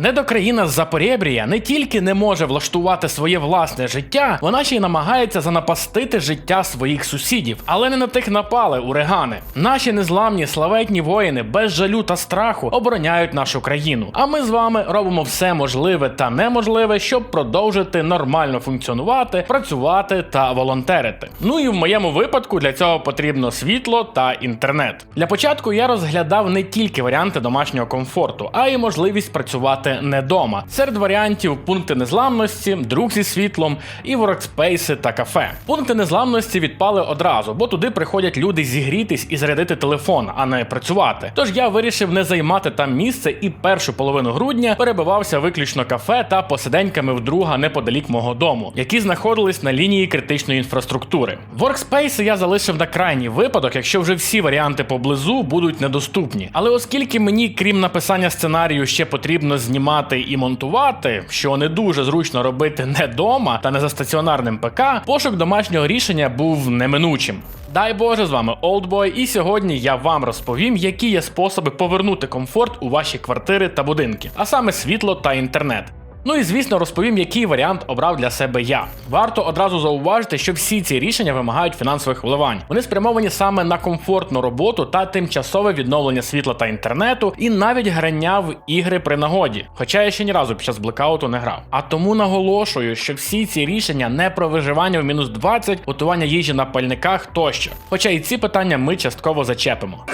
Недокраїна з Запорєбрія не тільки не може влаштувати своє власне життя, вона ще й намагається занапастити життя своїх сусідів. Але не на тих напали урагани. Наші незламні славетні воїни без жалю та страху обороняють нашу країну. А ми з вами робимо все можливе та неможливе, щоб продовжити нормально функціонувати, працювати та волонтерити. Ну і в моєму випадку для цього потрібно світло та інтернет. Для початку я розглядав не тільки варіанти домашнього комфорту, а й можливість працювати не дома. Серед варіантів пункти незламності, друг зі світлом і воркспейси та кафе. Пункти незламності відпали одразу, бо туди приходять люди зігрітись і зарядити телефон, а не працювати. Тож я вирішив не займати там місце і першу половину грудня перебивався виключно кафе та посиденьками в друга неподалік мого дому, які знаходились на лінії критичної інфраструктури. Воркспейси я залишив на крайній випадок, якщо вже всі варіанти поблизу будуть недоступні. Але оскільки мені, крім написання сценарію, ще потрібно знімати і монтувати, що не дуже зручно робити не дома та не за стаціонарним ПК, пошук домашнього рішення був неминучим. Дай Боже, з вами Олдбой, і сьогодні я вам розповім, які є способи повернути комфорт у ваші квартири та будинки, а саме світло та інтернет. Ну і звісно розповім, який варіант обрав для себе я. Варто одразу зауважити, що всі ці рішення вимагають фінансових вливань. Вони спрямовані саме на комфортну роботу та тимчасове відновлення світла та інтернету, і навіть грання в ігри при нагоді. Хоча я ще ні разу під час блекауту не грав. А тому наголошую, що всі ці рішення не про виживання в мінус 20, готування їжі на пальниках тощо. Хоча і ці питання ми частково зачепимо.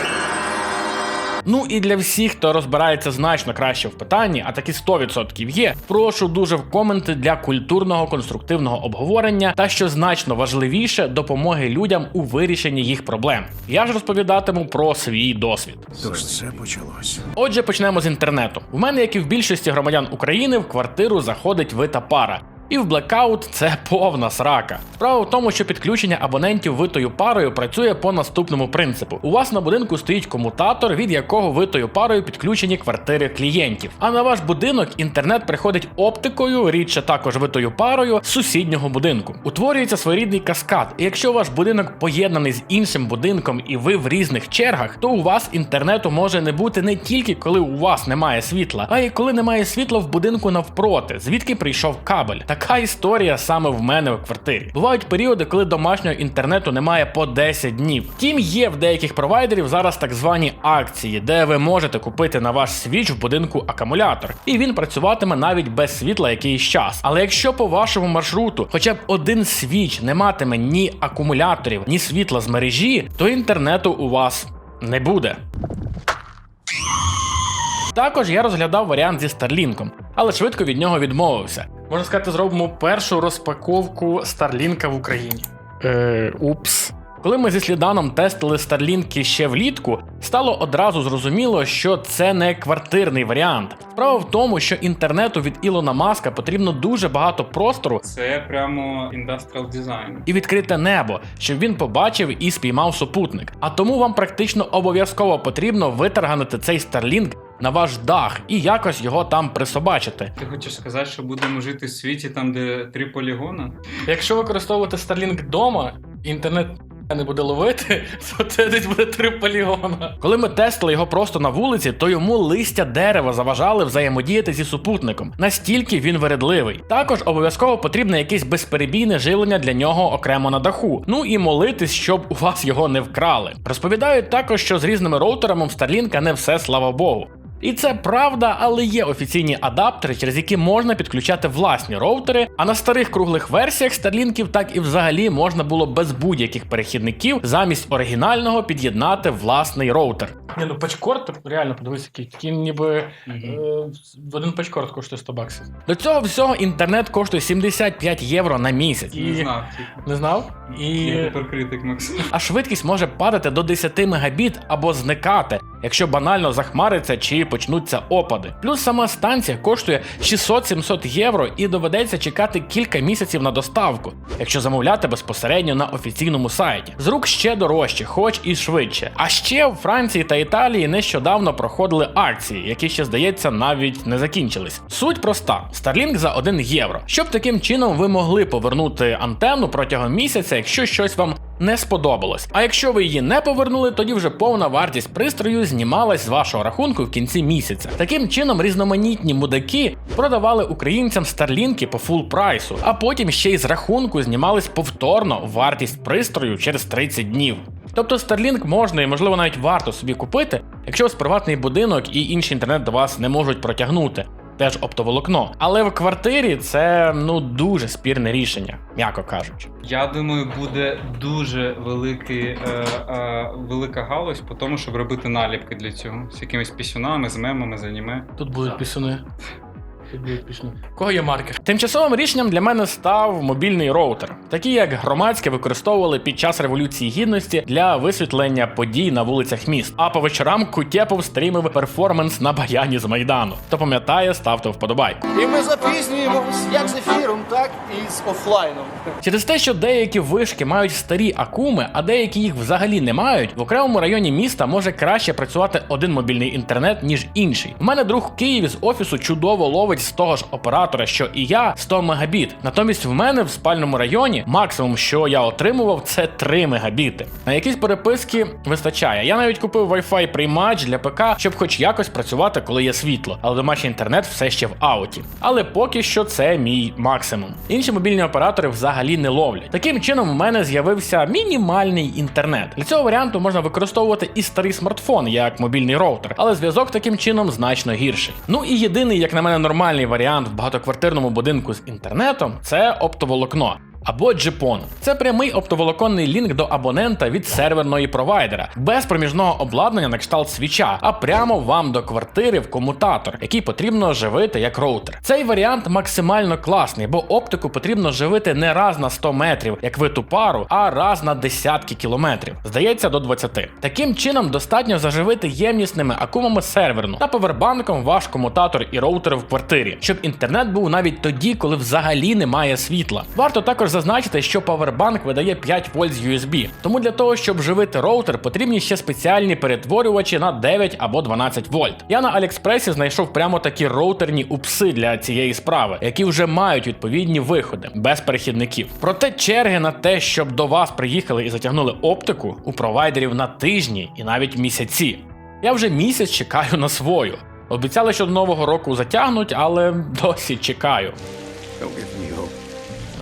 Ну і для всіх, хто розбирається значно краще в питанні, а такі 100% є, прошу дуже в коменти для культурного конструктивного обговорення та що значно важливіше допомоги людям у вирішенні їх проблем. Я ж розповідатиму про свій досвід. Тож це почалось. Отже, почнемо з інтернету. В мене, як і в більшості громадян України, в квартиру заходить вита пара. І в блекаут це повна срака. Справа в тому, що підключення абонентів витою парою працює по наступному принципу: у вас на будинку стоїть комутатор, від якого витою парою підключені квартири клієнтів. А на ваш будинок інтернет приходить оптикою, рідше також витою парою з сусіднього будинку. Утворюється своєрідний каскад. І якщо ваш будинок поєднаний з іншим будинком і ви в різних чергах, то у вас інтернету може не бути не тільки коли у вас немає світла, а й коли немає світла в будинку навпроти, звідки прийшов кабель. Така історія саме в мене у квартирі. Бувають періоди, коли домашнього інтернету немає по 10 днів. Втім, є в деяких провайдерів зараз так звані акції, де ви можете купити на ваш свіч в будинку акумулятор, і він працюватиме навіть без світла якийсь час. Але якщо по вашому маршруту хоча б один свіч не матиме ні акумуляторів, ні світла з мережі, то інтернету у вас не буде. Також я розглядав варіант зі Старлінком, але швидко від нього відмовився. Можна сказати, зробимо першу розпаковку Старлінка в Україні. Е, упс. Коли ми зі сліданом тестили Старлінки ще влітку, стало одразу зрозуміло, що це не квартирний варіант. Справа в тому, що інтернету від Ілона Маска потрібно дуже багато простору Це прямо індастріал дизайн. і відкрите небо, щоб він побачив і спіймав супутник. А тому вам практично обов'язково потрібно витарганити цей Starlink на ваш дах і якось його там присобачити. Ти хочеш сказати, що будемо жити в світі там, де три полігона? Якщо використовувати Starlink вдома, інтернет не буде ловити, то це десь буде три полігона. Коли ми тестили його просто на вулиці, то йому листя дерева заважали взаємодіяти зі супутником. Настільки він вередливий. Також обов'язково потрібне якесь безперебійне живлення для нього окремо на даху. Ну і молитись, щоб у вас його не вкрали. Розповідають також, що з різними роутерами в Starlink не все слава Богу. І це правда, але є офіційні адаптери, через які можна підключати власні роутери. А на старих круглих версіях Старлінків так і взагалі можна було без будь-яких перехідників замість оригінального під'єднати власний роутер. Ні, ну пачкорд, реально подивись, який ніби е, один пачкорд коштує 100 баксів. До цього всього інтернет коштує 75 євро на місяць. Не знав. типу. не знав? І Я тепер критик, Макс. а швидкість може падати до 10 мегабіт або зникати, якщо банально захмариться чи почнуться опади. Плюс сама станція коштує 600-700 євро і доведеться чекати кілька місяців на доставку, якщо замовляти безпосередньо на офіційному сайті. З рук ще дорожче, хоч і швидше. А ще в Франції та Італії нещодавно проходили акції, які ще здається навіть не закінчились. Суть проста: Starlink за 1 євро. Щоб таким чином ви могли повернути антенну протягом місяця, якщо щось вам не сподобалось. А якщо ви її не повернули, тоді вже повна вартість пристрою знімалась з вашого рахунку в кінці місяця. Таким чином, різноманітні мудаки продавали українцям старлінки по фул прайсу, а потім ще й з рахунку знімались повторно вартість пристрою через 30 днів. Тобто Starlink можна і можливо навіть варто собі купити, якщо вас приватний будинок і інший інтернет до вас не можуть протягнути. Теж оптоволокно. Але в квартирі це ну дуже спірне рішення, м'яко кажучи. Я думаю, буде дуже великий, е, е, велика галузь по тому, щоб робити наліпки для цього. З якимись пісюнами, з мемами, з аніме. Тут будуть пісюни. Кого є маркер? Тимчасовим рішенням для мене став мобільний роутер, такий як громадське використовували під час революції гідності для висвітлення подій на вулицях міст. А по вечорам Кутєпов стрімив перформанс на баяні з майдану. Хто пам'ятає, ставте вподобайку. І ми запізнюємось як з ефіром, так і з офлайном. Через те, що деякі вишки мають старі акуми, а деякі їх взагалі не мають, в окремому районі міста може краще працювати один мобільний інтернет, ніж інший. У мене друг в Києві з офісу чудово ловить з того ж оператора, що і я, 100 мегабіт. Натомість в мене в спальному районі максимум, що я отримував, це 3 мегабіти. На якісь переписки вистачає. Я навіть купив Wi-Fi приймач для ПК, щоб хоч якось працювати, коли є світло, але домашній інтернет все ще в ауті. Але поки що це мій максимум. Інші мобільні оператори взагалі не ловлять. Таким чином, у мене з'явився мінімальний інтернет. Для цього варіанту можна використовувати і старий смартфон як мобільний роутер, але зв'язок таким чином значно гірший. Ну і єдиний, як на мене, нормальний варіант в багатоквартирному будинку з інтернетом це оптоволокно. Або GPON. Це прямий оптоволоконний лінк до абонента від серверної провайдера, без проміжного обладнання на кшталт свіча, а прямо вам до квартири в комутатор, який потрібно живити як роутер. Цей варіант максимально класний, бо оптику потрібно живити не раз на 100 метрів, як виту пару, а раз на десятки кілометрів. Здається, до 20. Таким чином достатньо заживити ємнісними акумами серверну та повербанком ваш комутатор і роутер в квартирі, щоб інтернет був навіть тоді, коли взагалі немає світла. Варто також зазначити, що павербанк видає 5 вольт з USB, тому для того, щоб живити роутер, потрібні ще спеціальні перетворювачі на 9 або 12 вольт. Я на Аліекспресі знайшов прямо такі роутерні упси для цієї справи, які вже мають відповідні виходи без перехідників. Проте черги на те, щоб до вас приїхали і затягнули оптику, у провайдерів на тижні і навіть місяці. Я вже місяць чекаю на свою. Обіцяли, що до нового року затягнуть, але досі чекаю.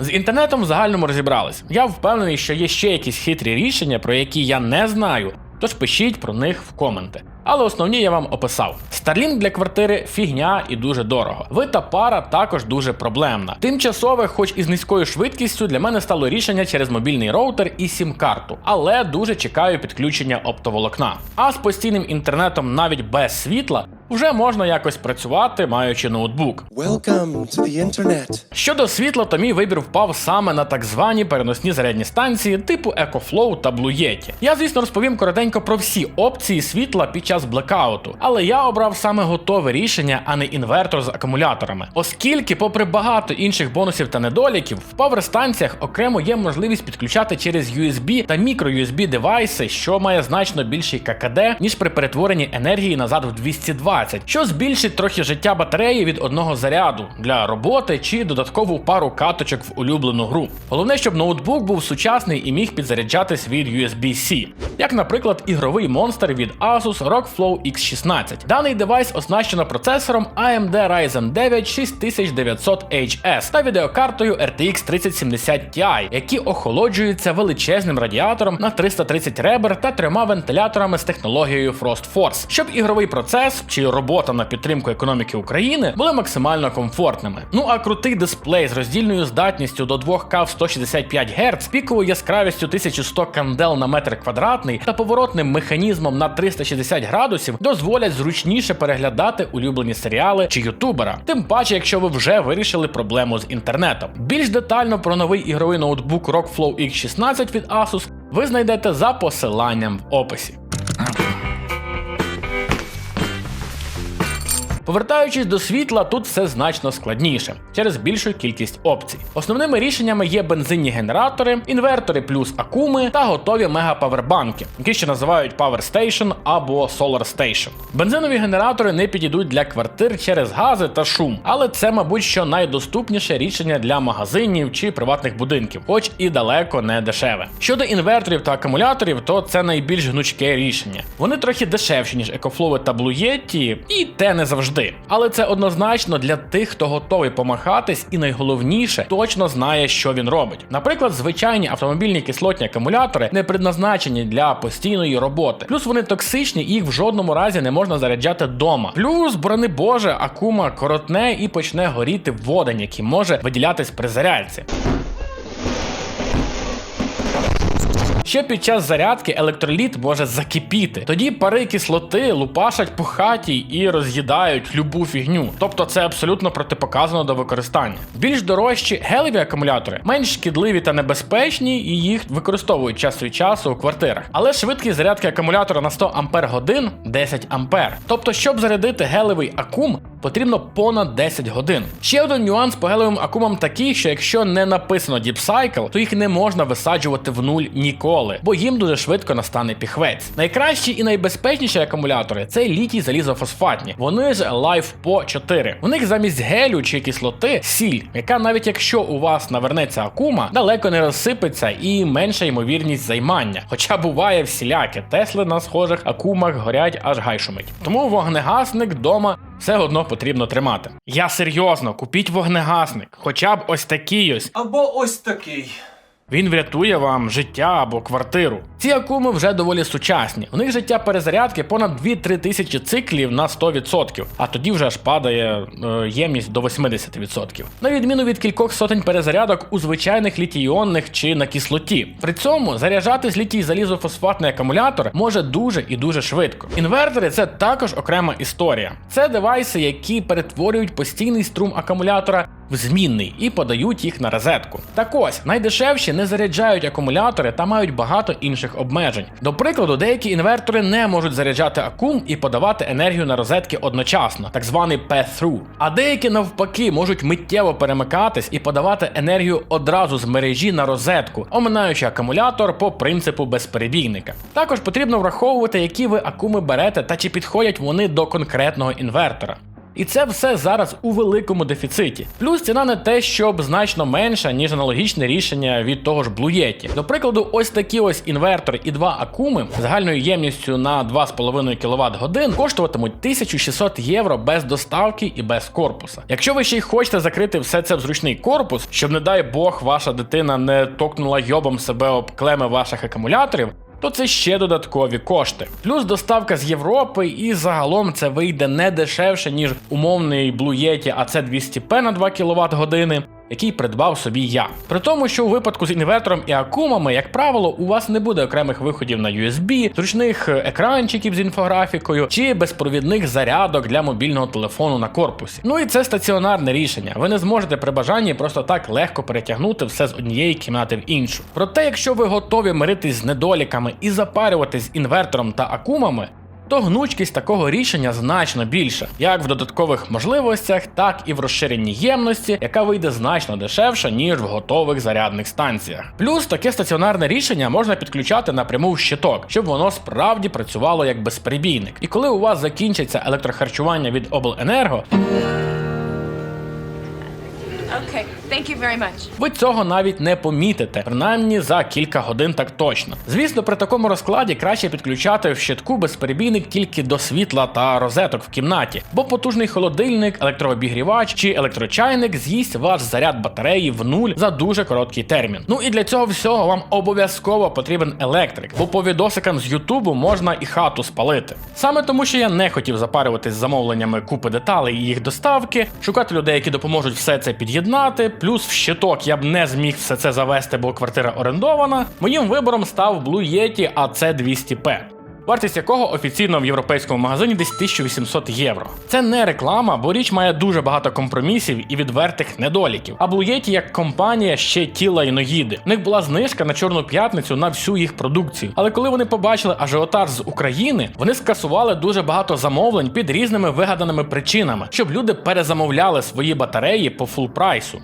З інтернетом в загальному розібрались. Я впевнений, що є ще якісь хитрі рішення, про які я не знаю, тож пишіть про них в коменти. Але основні я вам описав. Starlink для квартири фігня і дуже дорого. Вита пара також дуже проблемна. Тимчасове, хоч і з низькою швидкістю, для мене стало рішення через мобільний роутер і сім-карту, але дуже чекаю підключення оптоволокна. А з постійним інтернетом навіть без світла вже можна якось працювати, маючи ноутбук. Welcome to the internet. Щодо світла, то мій вибір впав саме на так звані переносні зарядні станції типу EcoFlow та Blue Yeti. Я, звісно, розповім коротенько про всі опції світла під час блекауту, але я обрав саме готове рішення, а не інвертор з акумуляторами. Оскільки, попри багато інших бонусів та недоліків, в паверстанціях окремо є можливість підключати через USB та мікро-USB девайси, що має значно більший ККД, ніж при перетворенні енергії назад в 220, що збільшить трохи життя батареї від одного заряду для роботи чи додаткову пару каточок в улюблену гру. Головне, щоб ноутбук був сучасний і міг підзаряджатись від USB-C, як, наприклад, ігровий монстр від Asus ROG Flow X16. Даний девайс оснащено процесором AMD Ryzen 9 6900HS та відеокартою RTX 3070 Ti, які охолоджуються величезним радіатором на 330 ребер та трьома вентиляторами з технологією Frost Force, щоб ігровий процес чи робота на підтримку економіки України були максимально комфортними. Ну а крутий дисплей з роздільною здатністю до 2К в 165 Гц, піковою яскравістю 1100 кандел на метр квадратний та поворотним механізмом на 360 градусів дозволять зручніше переглядати улюблені серіали чи ютубера. Тим паче, якщо ви вже вирішили проблему з інтернетом. Більш детально про новий ігровий ноутбук ROG Flow X16 від Asus ви знайдете за посиланням в описі. Повертаючись до світла, тут все значно складніше через більшу кількість опцій. Основними рішеннями є бензинні генератори, інвертори плюс акуми та готові мегапавербанки, які ще називають Power Station або Solar Station. Бензинові генератори не підійдуть для квартир через гази та шум, але це, мабуть, що найдоступніше рішення для магазинів чи приватних будинків, хоч і далеко не дешеве. Щодо інверторів та акумуляторів, то це найбільш гнучке рішення. Вони трохи дешевші, ніж екофлови та Yeti, і те не завжди. Але це однозначно для тих, хто готовий помахатись, і найголовніше точно знає, що він робить. Наприклад, звичайні автомобільні кислотні акумулятори не предназначені для постійної роботи. Плюс вони токсичні і їх в жодному разі не можна заряджати вдома. Плюс, борони Боже, акума коротне і почне горіти водень, який може виділятись при зарядці. Ще під час зарядки електроліт може закипіти. Тоді пари кислоти лупашать по хаті і роз'їдають любу фігню. Тобто це абсолютно протипоказано до використання. Більш дорожчі гелеві акумулятори менш шкідливі та небезпечні, і їх використовують час від часу у квартирах. Але швидкість зарядки акумулятора на 100 Ампер годин 10 Ампер. Тобто, щоб зарядити гелевий акум, потрібно понад 10 годин. Ще один нюанс по гелевим акумам такий, що якщо не написано Deep Cycle, то їх не можна висаджувати в нуль ніколи, бо їм дуже швидко настане піхвець. Найкращі і найбезпечніші акумулятори це літій залізофосфатні. Вони ж LiFePO 4. У них замість гелю чи кислоти сіль, яка навіть якщо у вас навернеться акума, далеко не розсипеться і менша ймовірність займання. Хоча буває всіляке, Тесли на схожих акумах горять аж гай шумить. Тому вогнегасник вдома все одно потрібно тримати. Я серйозно, купіть вогнегасник, хоча б ось такий ось. Або ось такий. Він врятує вам життя або квартиру. Ці акуми вже доволі сучасні. У них життя перезарядки понад 2-3 тисячі циклів на 100%, а тоді вже аж падає е, ємність до 80%. На відміну від кількох сотень перезарядок у звичайних літій-іонних чи на кислоті. При цьому заряджатись літій залізофосфатний акумулятор може дуже і дуже швидко. Інвертори це також окрема історія. Це девайси, які перетворюють постійний струм акумулятора в змінний і подають їх на розетку. Так ось найдешевші не заряджають акумулятори та мають багато інших обмежень. До прикладу, деякі інвертори не можуть заряджати акум і подавати енергію на розетки одночасно, так званий pass-through. А деякі навпаки можуть миттєво перемикатись і подавати енергію одразу з мережі на розетку, оминаючи акумулятор по принципу безперебійника. Також потрібно враховувати, які ви акуми берете та чи підходять вони до конкретного інвертора. І це все зараз у великому дефіциті. Плюс ціна не те, щоб значно менша, ніж аналогічне рішення від того ж Blue Yeti. До прикладу, ось такі ось інвертори і два акуми загальною ємністю на 2,5 кВт годин коштуватимуть 1600 євро без доставки і без корпуса. Якщо ви ще й хочете закрити все це в зручний корпус, щоб, не дай Бог, ваша дитина не токнула йобом себе об клеми ваших акумуляторів то це ще додаткові кошти. Плюс доставка з Європи, і загалом це вийде не дешевше, ніж умовний Blue Yeti AC200P на 2 кВт години. Який придбав собі я. При тому, що у випадку з інвертором і акумами, як правило, у вас не буде окремих виходів на USB, зручних екранчиків з інфографікою чи безпровідних зарядок для мобільного телефону на корпусі. Ну і це стаціонарне рішення. Ви не зможете при бажанні просто так легко перетягнути все з однієї кімнати в іншу. Проте, якщо ви готові миритись з недоліками і запарюватись з інвертором та акумами, то гнучкість такого рішення значно більша, як в додаткових можливостях, так і в розширенні ємності, яка вийде значно дешевше, ніж в готових зарядних станціях. Плюс таке стаціонарне рішення можна підключати напряму в щиток, щоб воно справді працювало як безперебійник. І коли у вас закінчиться електрохарчування від обленерго, Okay, thank ви цього навіть не помітите, принаймні за кілька годин так точно. Звісно, при такому розкладі краще підключати в щитку безперебійник тільки до світла та розеток в кімнаті, бо потужний холодильник, електрообігрівач чи електрочайник з'їсть ваш заряд батареї в нуль за дуже короткий термін. Ну і для цього всього вам обов'язково потрібен електрик, бо по відосикам з Ютубу можна і хату спалити. Саме тому, що я не хотів запарюватись з замовленнями купи деталей і їх доставки, шукати людей, які допоможуть все це під'єднати, плюс в щиток я б не зміг все це завести, бо квартира орендована. Моїм вибором став Blue Yeti AC200P. Вартість якого офіційно в європейському магазині десь 1800 євро. Це не реклама, бо річ має дуже багато компромісів і відвертих недоліків. А Blue Yeti як компанія ще тіла і ноїди. У них була знижка на чорну п'ятницю на всю їх продукцію. Але коли вони побачили ажіотаж з України, вони скасували дуже багато замовлень під різними вигаданими причинами, щоб люди перезамовляли свої батареї по фул прайсу.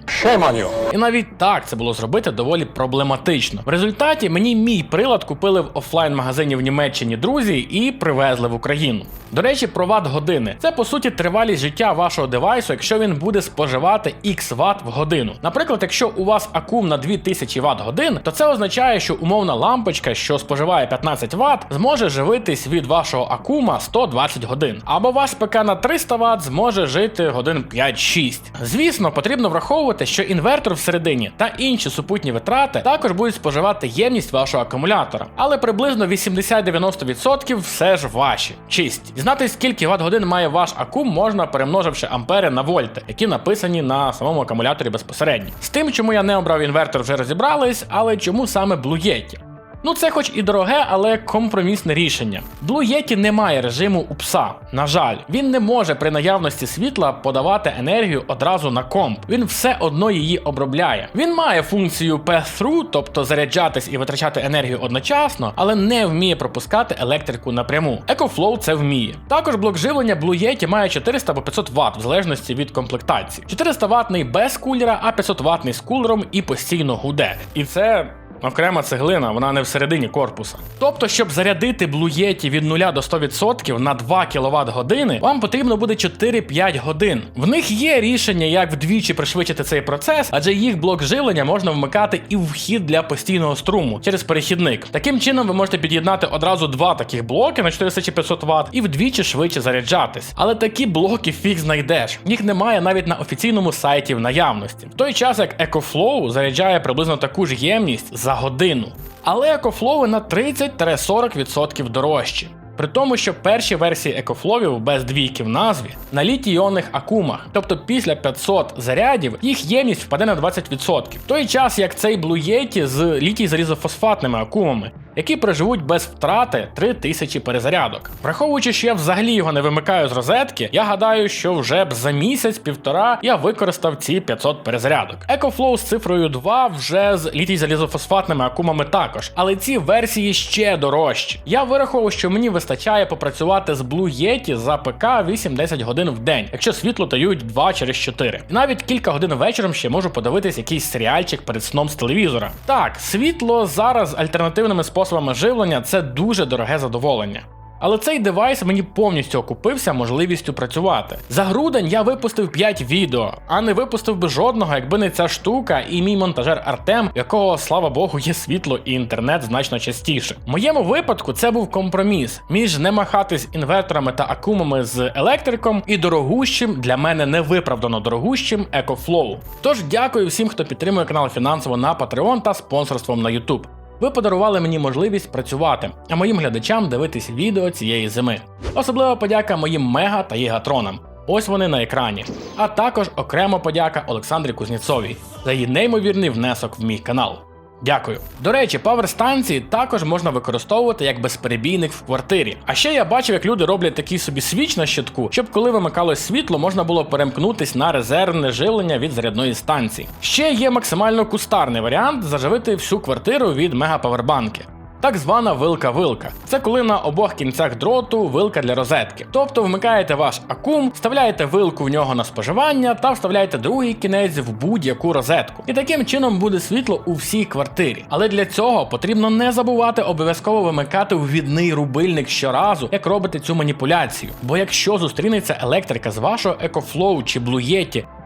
І навіть так це було зробити доволі проблематично. В результаті мені мій прилад купили в офлайн-магазині в Німеччині друзі і привезли в Україну. До речі, про ват години. Це по суті тривалість життя вашого девайсу, якщо він буде споживати X Вт в годину. Наприклад, якщо у вас акум на 2000 Вт годин, то це означає, що умовна лампочка, що споживає 15 Вт, зможе живитись від вашого акума 120 годин. Або ваш ПК на 300 Вт зможе жити годин 5-6. Звісно, потрібно враховувати, що інвертор всередині та інші супутні витрати також будуть споживати ємність вашого акумулятора, але приблизно 80-90% все ж ваші, чисті. Знати, скільки ватт годин має ваш акум, можна перемноживши ампери на вольти, які написані на самому акумуляторі безпосередньо. З тим, чому я не обрав інвертор, вже розібрались, але чому саме Blue Yeti? Ну, це хоч і дороге, але компромісне рішення. Blue Yeti не має режиму у пса. На жаль, він не може при наявності світла подавати енергію одразу на комп. Він все одно її обробляє. Він має функцію pass-through, тобто заряджатись і витрачати енергію одночасно, але не вміє пропускати електрику напряму. EcoFlow це вміє. Також блок живлення Blue Yeti має 400 або 500 Вт в залежності від комплектації. 400 ватний без кулера, а 500 ватний з кулером і постійно гуде. І це Окрема цеглина, вона не всередині корпуса. Тобто, щоб зарядити Yeti від 0 до 100% на 2 кВт години, вам потрібно буде 4-5 годин. В них є рішення, як вдвічі пришвидшити цей процес, адже їх блок живлення можна вмикати і в вхід для постійного струму через перехідник. Таким чином, ви можете під'єднати одразу два таких блоки на 400 чи 500 Вт і вдвічі швидше заряджатись. Але такі блоки фіг знайдеш. Їх немає навіть на офіційному сайті в наявності. В той час як EcoFlow заряджає приблизно таку ж ємність за годину. Але екофлови на 30-40% дорожчі. При тому, що перші версії екофловів без двійки в назві на літій-іонних акумах, тобто після 500 зарядів їх ємність впаде на 20%. В той час як цей Blue Yeti з літій залізофосфатними акумами, які проживуть без втрати 3000 перезарядок. Враховуючи, що я взагалі його не вимикаю з розетки, я гадаю, що вже б за місяць-півтора я використав ці 500 перезарядок. EcoFlow з цифрою 2 вже з літій залізофосфатними акумами також, але ці версії ще дорожчі. Я вирахував, що мені вистачає попрацювати з Blue Yeti за ПК 8-10 годин в день, якщо світло дають 2 через 4. І навіть кілька годин вечором ще можу подивитись якийсь серіальчик перед сном з телевізора. Так, світло зараз альтернативними способами живлення це дуже дороге задоволення. Але цей девайс мені повністю окупився можливістю працювати. За грудень я випустив 5 відео, а не випустив би жодного, якби не ця штука і мій монтажер Артем, якого, слава Богу, є світло і інтернет значно частіше. В моєму випадку це був компроміс між не махатись інверторами та акумами з електриком і дорогущим для мене невиправдано дорогущим EcoFlow. Тож дякую всім, хто підтримує канал фінансово на Patreon та спонсорством на YouTube. Ви подарували мені можливість працювати, а моїм глядачам дивитись відео цієї зими. Особлива подяка моїм мега та гігатронам. Ось вони на екрані. А також окремо подяка Олександрі Кузніцовій за її неймовірний внесок в мій канал. Дякую. До речі, паверстанції також можна використовувати як безперебійник в квартирі. А ще я бачив, як люди роблять такий собі свіч на щитку, щоб коли вимикалось світло, можна було перемкнутись на резервне живлення від зарядної станції. Ще є максимально кустарний варіант заживити всю квартиру від мегапавербанки. Так звана вилка-вилка. Це коли на обох кінцях дроту вилка для розетки. Тобто вмикаєте ваш акум, вставляєте вилку в нього на споживання та вставляєте другий кінець в будь-яку розетку. І таким чином буде світло у всій квартирі. Але для цього потрібно не забувати обов'язково вимикати ввідний рубильник щоразу, як робите цю маніпуляцію. Бо якщо зустрінеться електрика з вашого EcoFlow чи Blue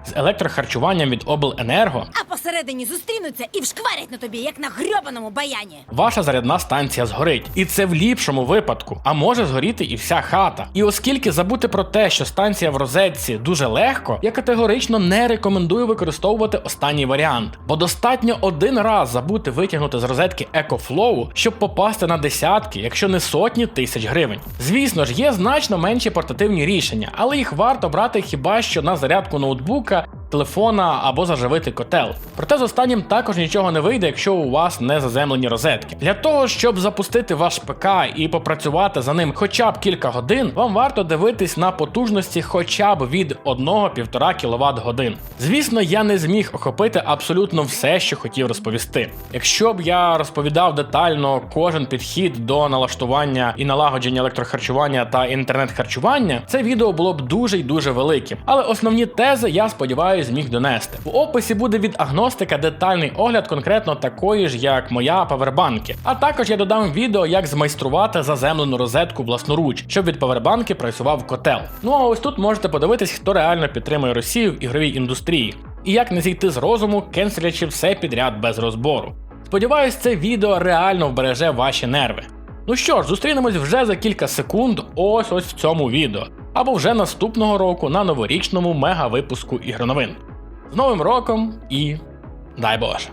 з електрохарчуванням від обленерго, А посередині зустрінуться і вшкварять на тобі, як на грьобаному баяні. ваша зарядна станція згорить. І це в ліпшому випадку, а може згоріти і вся хата. І оскільки забути про те, що станція в розетці дуже легко, я категорично не рекомендую використовувати останній варіант, бо достатньо один раз забути витягнути з розетки EcoFlow, щоб попасти на десятки, якщо не сотні тисяч гривень. Звісно ж, є значно менші портативні рішення, але їх варто брати хіба що на зарядку ноутбука телефона або заживити котел. Проте з останнім також нічого не вийде, якщо у вас не заземлені розетки. Для того, щоб запустити ваш ПК і попрацювати за ним хоча б кілька годин, вам варто дивитись на потужності хоча б від 1-1,5 кВт годин. Звісно, я не зміг охопити абсолютно все, що хотів розповісти. Якщо б я розповідав детально кожен підхід до налаштування і налагодження електрохарчування та інтернет-харчування, це відео було б дуже й дуже великим. Але основні тези я сподіваюся зміг донести. В описі буде від агностика детальний огляд конкретно такої ж, як моя павербанки. А також я додам відео, як змайструвати заземлену розетку власноруч, щоб від павербанки працював котел. Ну а ось тут можете подивитись, хто реально підтримує Росію в ігровій індустрії. І як не зійти з розуму, кенселячи все підряд без розбору. Сподіваюсь, це відео реально вбереже ваші нерви. Ну що ж, зустрінемось вже за кілька секунд, ось ось в цьому відео, або вже наступного року на новорічному мега випуску ігроновин. З Новим роком і дай Боже!